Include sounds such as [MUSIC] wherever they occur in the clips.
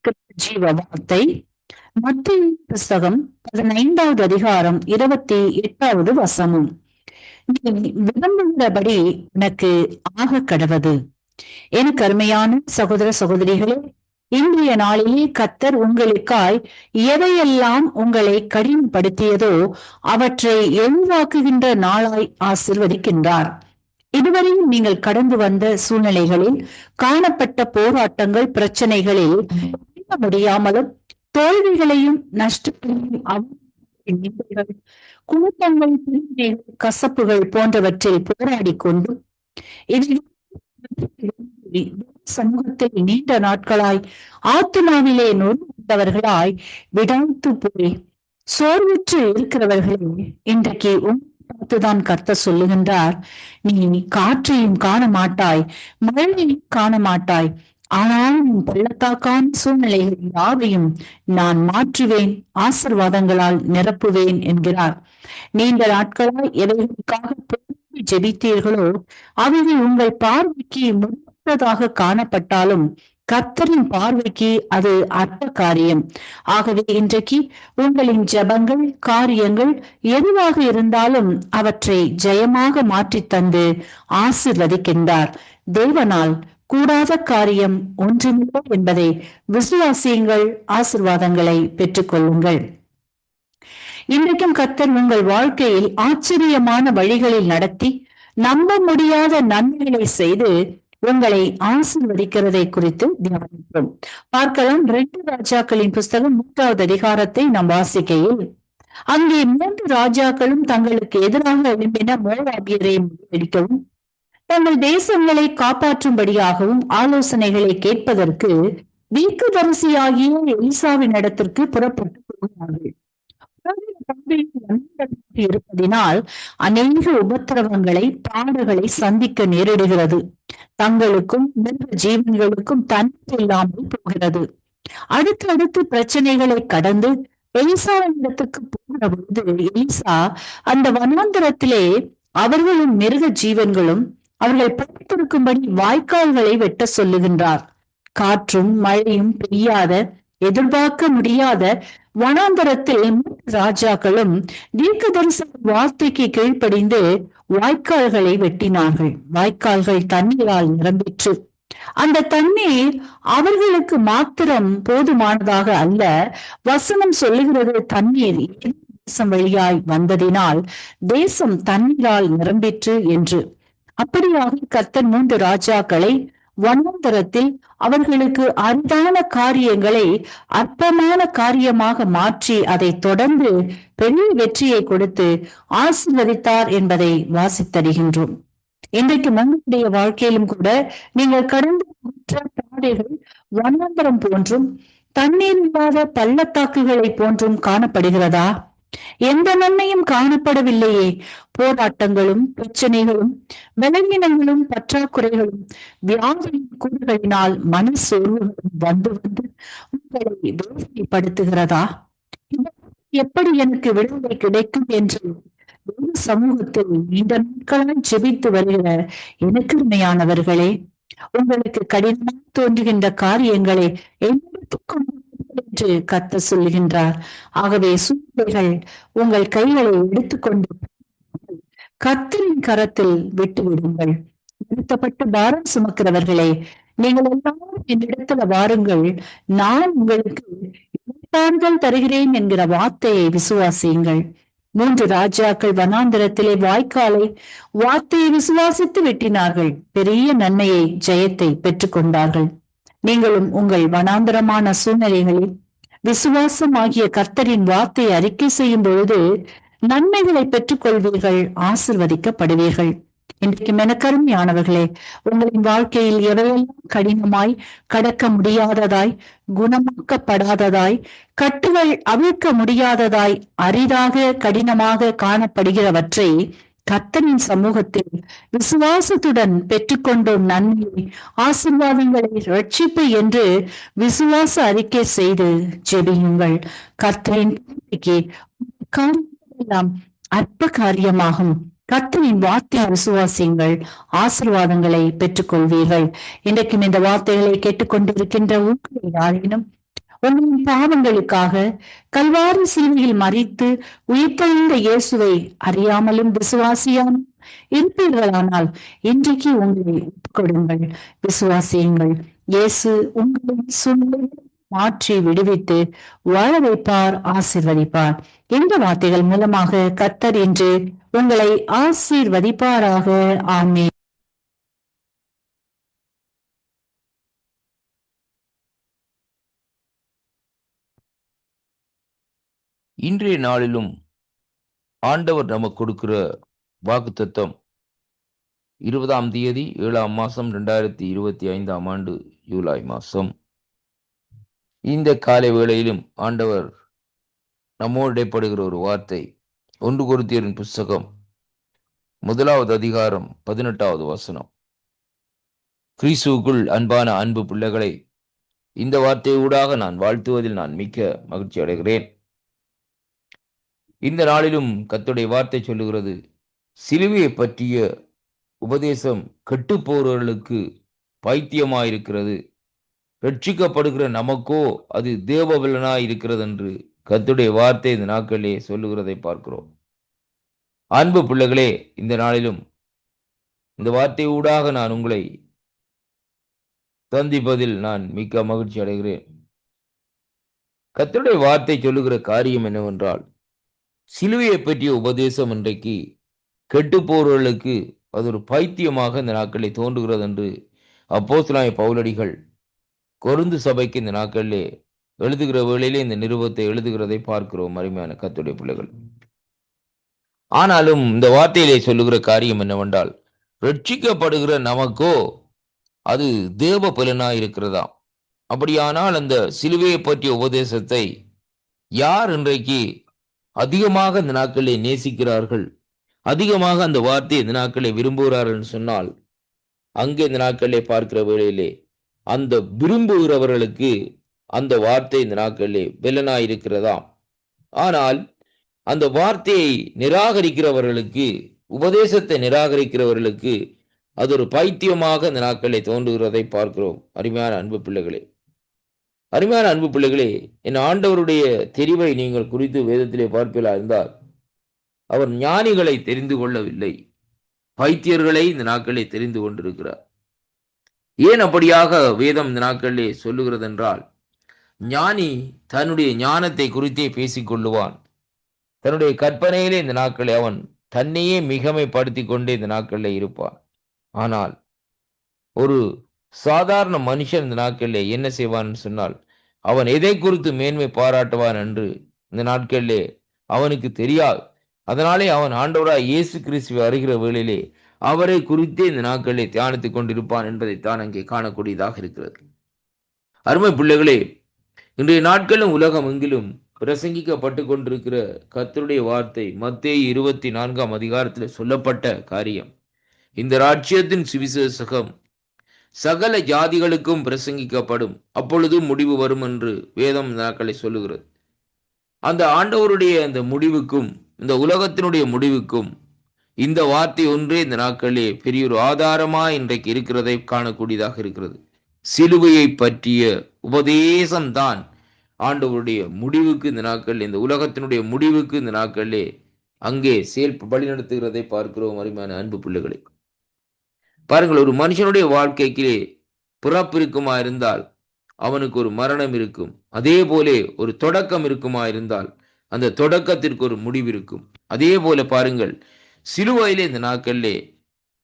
கிறிஸ்துவின் மத்திய புஸ்தகம் பதினைந்தாவது அதிகாரம் இருபத்தி எட்டாவது வசனம். நீ விரும்புகிறபடி உனக்கு ஆக கடவது. எனக்கு அருமையான சகோதர சகோதரிகளே இன்றைய நாளிலே கத்தர் உங்களுக்காய் எதையெல்லாம் உங்களை கடினப்படுத்தியதோ அவற்றை எளிவாக்குகின்ற நாளாய் ஆசிர்வதிக்கின்றார். இதுவரையும் நீங்கள் கடந்து வந்த சூழ்நிலைகளில் காணப்பட்ட போராட்டங்கள் பிரச்சனைகளில் முடியாமலும் தோல்விகளையும் நஷ்டங்களையும் குழப்பங்கள் கசப்புகள் போன்றவற்றில் போராடி கொண்டும் [UNINTELLIGIBLE] சமூகத்தில் நீண்ட நாட்களாய் ஆத்மாவிலே நொறுந்தவர்களாய் விடாய்த்து போய் சோர்வுற்று இருக்கிறவர்களே இன்றைக்கு உன் பார்த்துதான் கர்த்த சொல்லுகின்றார். நீ காற்றையும் காண மாட்டாய் மழையையும் காண மாட்டாய் ஆனால் நீ பள்ளத்தாக்கான சூழ்நிலைகள் யாவையும் நான் மாற்றுவேன் ஆசிர்வாதங்களால் நிரப்புவேன் என்கிறார். நீண்ட நாட்களாய் எவைகளுக்காக ஜெபித்தீர்களோ அவைகள் உங்கள் பார்வைக்கு முன்னதாக காணப்பட்டாலும் கர்த்தரின் பார்வைக்கு அது அற்ப காரியம். ஆகவே இன்றைக்கு உங்களின் ஜபங்கள் காரியங்கள் எதுவாக இருந்தாலும் அவற்றை ஜெயமாக மாற்றி தந்து ஆசிர்வதிக்கின்றார். தேவனால் கூடாத காரியம் ஒன்றுமில்லை என்பதை விசுவாசியுங்கள் ஆசிர்வாதங்களை பெற்றுக்கொள்ளுங்கள். இன்றைக்கும் கர்த்தர் உங்கள் வாழ்க்கையில் ஆச்சரியமான வழிகளில் நடத்தி நம்ப முடியாத நன்மைகளை செய்து உங்களை ஆசீர்வதிக்கிறதை குறித்து தியானிப்போம். பார்க்கலாம் ரெண்டு ராஜாக்களின் புஸ்தகம் மூன்றாவது அதிகாரத்தை நாம் வாசிக்கையில். அங்கே மூன்று ராஜாக்களும் தங்களுக்கு எதிராக எழும்பின மோவாபியரை முடிவெடுக்கவும் தங்கள் தேசங்களை காப்பாற்றும்படியாகவும் ஆலோசனைகளை கேட்பதற்கு தீர்க்கதரிசியாகிய எலிசாவின் இடத்திற்கு புறப்பட்டு போகிறார்கள் இருப்பதினால் அநேக உபத்திரவங்களை பாடுகளை சந்திக்க நேரிடுகிறது. தங்களுக்கும் மிருக ஜீவன்களுக்கும் தன்மை இல்லாமல் போகிறது. அடுத்தடுத்து பிரச்சனைகளை கடந்து எலிசாவிடத்துக்கு போகிற பொழுது எலிசா அந்த வனாந்தரத்திலே அவர்களும் மிருக ஜீவன்களும் அவர்கள் படுத்திருக்கும்படி வாய்க்கால்களை வெட்ட சொல்லுகின்றார். காற்றும் மழையும் பெய்யாத எதிர்பார்க்க முடியாத வனாந்தரத்தில் மூன்று ராஜாக்களும் தீர்க்க தரிசன வார்த்தைக்கு கீழ்ப்படிந்து வாய்க்கால்களை வெட்டினார்கள். வாய்க்கால்கள் தண்ணீரால் நிரம்பிற்று. அந்த தண்ணீர் அவர்களுக்கு மாத்திரம் போதுமானதாக அல்ல. வசனம் சொல்லுகிறது தண்ணீர் தேசம் வழியாய் வந்ததினால் தேசம் தண்ணீரால் நிரம்பிற்று என்று. அப்படியாக கர்த்தர் மூன்று ராஜாக்களை வனாந்தரத்தில் அவர்களுக்கு அரிதான காரியங்களை அற்பமான காரியமாக மாற்றி அதை தொடர்ந்து பெரிய வெற்றியை கொடுத்து ஆசீர்வதித்தார் என்பதை வாசித்தருகின்றோம் இன்றைக்கு உங்களுடைய வாழ்க்கையிலும் கூட நீங்கள் கடந்த பாதைகள் வனாந்தரம் போன்றும் தண்ணீர் இல்லாத பள்ளத்தாக்குகளை போன்றும் காணப்படுகிறதா? எந்த நன்மையும் காணப்படவில்லையே. போராட்டங்களும் பிரச்சனைகளும் விலங்கினங்களும் பற்றாக்குறைகளும் வியாதியின் கூறுகளினால் மன சோர்வுகளும் வந்து வந்து உங்களை வேதனைப்படுத்துகிறதா? எப்படி எனக்கு விடுதலை கிடைக்கும் என்று சமூகத்தில் இந்த நாட்களால் ஜெபித்து வருகிற எனக்கு உண்மையானவர்களே உங்களுக்கு கடினமாக தோன்றுகின்ற காரியங்களை என்னிடத்துக்கும் என்று கத்த சொல்லுகின்றார். ஆகவே சூழ்நிலைகள் உங்கள் கைகளை எடுத்துக்கொண்டு கத்தரின் கரத்தில் விட்டுவிடுங்கள் நிறுத்தப்பட்டு பாரம் சுமக்கிறவர்களே நீங்கள் எல்லாரும் என்னிடத்துல வாருங்கள். நான் உங்களுக்கு இடைத்தாறுதல் தருகிறேன் என்கிற வார்த்தையை விசுவாசியுங்கள். மூன்று ராஜாக்கள் வனாந்திரத்திலே வாய்க்காலை வார்த்தையை விசுவாசித்து வெட்டினார்கள். பெரிய நன்மையை ஜெயத்தை பெற்றுக்கொண்டார்கள். நீங்களும் உங்கள் வனாந்திரமான சூழ்நிலைகளில் விசுவாசம் ஆகிய கர்த்தரின் வார்த்தையை அறிக்கை செய்யும் பொழுது நன்மைகளை பெற்றுக் கொள்வீர்கள் ஆசிர்வதிக்கப்படுவீர்கள். இன்றைக்கு மெனக்கருமையானவர்களே உங்களின் வாழ்க்கையில் எவையெல்லாம் கடினமாய் கடக்க முடியாததாய் குணமாக்கப்படாததாய் கட்டுகள் அவிழ்க்க முடியாததாய் அரிதாக கடினமாக காணப்படுகிறவற்றை கர்த்தனின் சமூகத்தில் விசுவாசத்துடன் பெற்றுக்கொண்டோம் நன்மை ஆசிர்வாதங்களை ரட்சிப்பு என்று விசுவாச அறிக்கை செய்து ஜெபியுங்கள். கர்த்தரின் அற்ப காரியமாகும் கர்த்தரின் வார்த்தை விசுவாசியுங்கள். ஆசிர்வாதங்களை பெற்றுக்கொள்வீர்கள். இன்றைக்கும் இந்த வார்த்தைகளை கேட்டுக்கொண்டிருக்கின்ற உங்களை யாரேனும் உங்களின் பாவங்களுக்காக கல்வாரி சிலுவையில் மறித்து உயிர்த்தெழுந்த இயேசுவை அறியாமலும் விசுவாசியாமல் இருப்பீர்களானால் இன்றைக்கு உங்களை ஒப்புக்கொடுங்கள். விசுவாசியுங்கள். இயேசு உங்களை சூழ்நிலை மாற்றி விடுவித்து வாழ வைப்பார் ஆசிர்வதிப்பார். இந்த வார்த்தைகள் மூலமாக கத்தர் என்று உங்களை ஆசீர்வதிப்பாராக. ஆமே இன்றைய நாளிலும் ஆண்டவர் நமக்கு கொடுக்கிற வாக்குத்தத்தம் இருபதாம் தேதி ஏழாம் மாதம் ரெண்டாயிரத்தி இருபத்தி ஐந்தாம் ஆண்டு ஜூலை மாதம் இந்த காலை வேளையிலும் ஆண்டவர் நம்மோடு இடைப்படுகிற ஒரு வார்த்தை ஒன்று கொருத்தியரின் புஸ்தகம் முதலாவது அதிகாரம் பதினெட்டாவது வசனம். கிறிஸ்துவுக்குள் அன்பான அன்பு பிள்ளைகளை இந்த வார்த்தையூடாக நான் வாழ்த்துவதில் நான் மிக்க மகிழ்ச்சி அடைகிறேன். இந்த நாளிலும் கத்துடைய வார்த்தை சொல்லுகிறது சிலுவையை பற்றிய உபதேசம் கெட்டுப்போறவர்களுக்கு பைத்தியமாயிருக்கிறது. ரட்சிக்கப்படுகிற நமக்கோ அது தேவபலனாய் இருக்கிறது என்று கத்துடைய வார்த்தை இந்த நாட்களிலே சொல்லுகிறதை பார்க்கிறோம். அன்பு பிள்ளைகளே இந்த நாளிலும் இந்த வார்த்தை ஊடாக நான் உங்களை சந்திப்பதில் நான் மிக்க மகிழ்ச்சி அடைகிறேன். கத்துடைய வார்த்தை சொல்லுகிற காரியம் என்னவென்றால் சிலுவையை பற்றிய உபதேசம் இன்றைக்கு கெட்டு போறவர்களுக்கு அது ஒரு பைத்தியமாக இந்த நாட்களில் தோன்றுகிறது என்று அப்போஸ்தலனாகிய பவுலடிகள் கொருந்து சபைக்கு இந்த நாட்களிலே எழுதுகிற வேளையிலே இந்த நிருபத்தை எழுதுகிறதை பார்க்கிறோம் அருமையான கத்துடைய பிள்ளைகள். ஆனாலும் இந்த வார்த்தையிலே சொல்லுகிற காரியம் என்னவென்றால் ரட்சிக்கப்படுகிற நமக்கோ அது தேவ பலனா இருக்கிறதாம் அப்படியானால் அந்த சிலுவையை பற்றிய உபதேசத்தை யார் இன்றைக்கு அதிகமாக இந்த நாட்களை நேசிக்கிறார்கள். அதிகமாக அந்த வார்த்தையை இந்த நாட்களை விரும்புகிறார்கள் சொன்னால் அங்கே இந்த நாட்களை பார்க்கிற வேளையிலே அந்த விரும்புகிறவர்களுக்கு அந்த வார்த்தை இந்த நாட்களிலே வெல்லனாயிருக்கிறதாம் ஆனால் அந்த வார்த்தையை நிராகரிக்கிறவர்களுக்கு உபதேசத்தை நிராகரிக்கிறவர்களுக்கு அது ஒரு பைத்தியமாக இந்த நாட்களை தோன்றுகிறதை பார்க்கிறோம். அருமையான அன்பு பிள்ளைகளே. அருமையான அன்பு பிள்ளைகளே என் ஆண்டவருடைய தெரிவை நீங்கள் குறித்து வேதத்திலே பார்ப்பீர்களா இருந்தால் அவர் ஞானிகளை தெரிந்து கொள்ளவில்லை. பைத்தியர்களை இந்த நாட்களில் தெரிந்து கொண்டிருக்கிறார். ஏன் அப்படியாக வேதம் இந்த நாட்களிலே சொல்லுகிறது என்றால் ஞானி தன்னுடைய ஞானத்தை குறித்தே பேசிக் கொள்ளுவான் தன்னுடைய கற்பனையிலே இந்த நாட்களை அவன் தன்னையே மிகமைப்படுத்தி கொண்டே இந்த நாட்களில் இருப்பான். ஆனால் ஒரு சாதாரண மனுஷன் இந்த நாட்களிலே என்ன செய்வான் சொன்னால் அவன் எதை குறித்து மேன்மை பாராட்டுவான் என்று இந்த நாட்களிலே அவனுக்கு தெரியாது. அதனாலே அவன் ஆண்டவராய் இயேசு கிறிஸ்துவை அறிகிற வேளையிலே அவரை குறித்தே இந்த நாட்களிலே தியானித்துக் கொண்டிருப்பான் என்பதைத்தான் அங்கே காணக்கூடியதாக இருக்கிறது. அருமை பிள்ளைகளே இன்றைய நாட்களும் உலகம் எங்கிலும் பிரசங்கிக்கப்பட்டு கொண்டிருக்கிற கத்தருடைய வார்த்தை மத்திய இருபத்தி நான்காம் அதிகாரத்தில் சொல்லப்பட்ட காரியம். இந்த ராஜ்யத்தின் சுவிசேஷகம் சகல ஜாதிகளுக்கும் பிரசங்கிக்கப்படும். அப்பொழுது முடிவு வரும் என்று வேதம் இந்த நாட்களை சொல்லுகிறது. அந்த ஆண்டவருடைய அந்த முடிவுக்கும் இந்த உலகத்தினுடைய முடிவுக்கும் இந்த வார்த்தை ஒன்றே இந்த நாட்களிலே பெரிய ஒரு ஆதாரமாக இன்றைக்கு இருக்கிறதை காணக்கூடியதாக இருக்கிறது. சிலுவையை பற்றிய உபதேசம்தான் ஆண்டவருடைய முடிவுக்கு இந்த நாட்கள் இந்த உலகத்தினுடைய முடிவுக்கு இந்த நாட்களிலே அங்கே செயல் வழிநடத்துகிறதை பார்க்கிறோம். அருமையான அன்பு பிள்ளைகளுக்கு பாருங்கள் ஒரு மனுஷனுடைய வாழ்க்கைக்கு பிறப்பு இருக்குமா இருந்தால் அவனுக்கு ஒரு மரணம் இருக்கும். அதே போலே ஒரு தொடக்கம் இருக்குமா இருந்தால் அந்த தொடக்கத்திற்கு ஒரு முடிவு இருக்கும். அதே போல பாருங்கள் சிலுவையிலே இந்த நாட்களிலே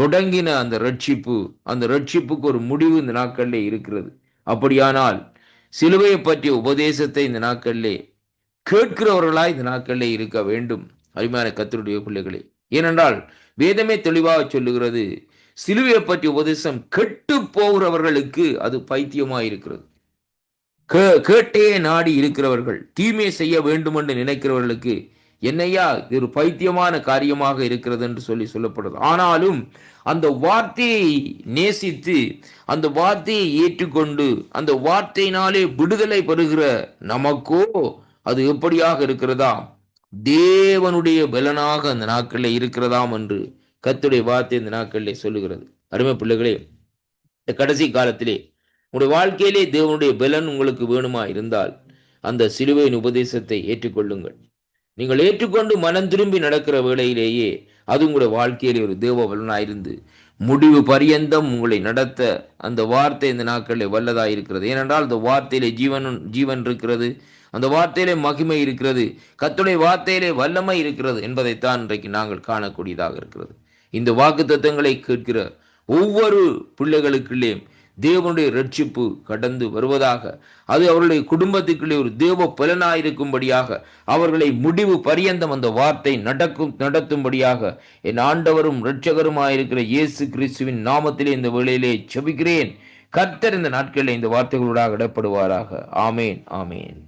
தொடங்கின அந்த ரட்சிப்பு அந்த ரட்சிப்புக்கு ஒரு முடிவு இந்த நாட்களிலே இருக்கிறது. அப்படியானால் சிலுவையை பற்றிய உபதேசத்தை இந்த நாட்களிலே கேட்கிறவர்களாய் இந்த நாட்களிலே இருக்க வேண்டும். அருமையான கத்தருடைய பிள்ளைகளே ஏனென்றால் வேதமே தெளிவாக சொல்லுகிறது சிலுவையை பற்றிய உபதேசம் கெட்டு போகிறவர்களுக்கு அது பைத்தியமாக இருக்கிறது கேட்டே நாடி இருக்கிறவர்கள் தீமை செய்ய வேண்டும் என்று நினைக்கிறவர்களுக்கு என்னையா இது ஒரு பைத்தியமான காரியமாக இருக்கிறது என்று சொல்லி சொல்லப்படுது. ஆனாலும் அந்த வார்த்தையை நேசித்து அந்த வார்த்தையை ஏற்றுக்கொண்டு அந்த வார்த்தையினாலே விடுதலை பெறுகிற நமக்கோ அது எப்படியாக இருக்கிறதா தேவனுடைய பலனாக அந்த நாட்களில் இருக்கிறதாம் என்று கத்துடைய வார்த்தை இந்த நாட்களிலே சொல்லுகிறது. அருமை பிள்ளைகளே இந்த கடைசி காலத்திலே உங்களுடைய வாழ்க்கையிலே தேவனுடைய பலன் உங்களுக்கு வேணுமா இருந்தால் அந்த சிலுவையின் உபதேசத்தை ஏற்றுக்கொள்ளுங்கள். நீங்கள் ஏற்றுக்கொண்டு மனம் திரும்பி நடக்கிற வேளையிலேயே அது உங்களுடைய வாழ்க்கையிலே ஒரு தேவ பலனாயிருந்து முடிவு பரியந்தம் உங்களை நடத்த அந்த வார்த்தை இந்த நாட்களில் வல்லதாக இருக்கிறது. ஏனென்றால் அந்த வார்த்தையிலே ஜீவன் ஜீவன் இருக்கிறது. அந்த வார்த்தையிலே மகிமை இருக்கிறது. கத்துடைய வார்த்தையிலே வல்லமை இருக்கிறது என்பதைத்தான் இன்றைக்கு நாங்கள் காணக்கூடியதாக இருக்கிறது. இந்த வாக்கு தத்தங்களை கேட்கிற ஒவ்வொரு பிள்ளைகளுக்குள்ளே தேவனுடைய ரட்சிப்பு கடந்து வருவதாக அது அவர்களுடைய குடும்பத்துக்குள்ளே ஒரு தேவ பலனாயிருக்கும்படியாக அவர்களை முடிவு பரியந்தம் அந்த வார்த்தை நடக்கும் நடத்தும்படியாக என் ஆண்டவரும் இரட்சகருமாயிருக்கிற இயேசு கிறிஸ்துவின் நாமத்திலே இந்த வேளையிலே செபிக்கிறேன் கர்த்தர் இந்த நாட்களில் இந்த வார்த்தைகளோடாக இடப்படுவாராக ஆமேன் ஆமேன்.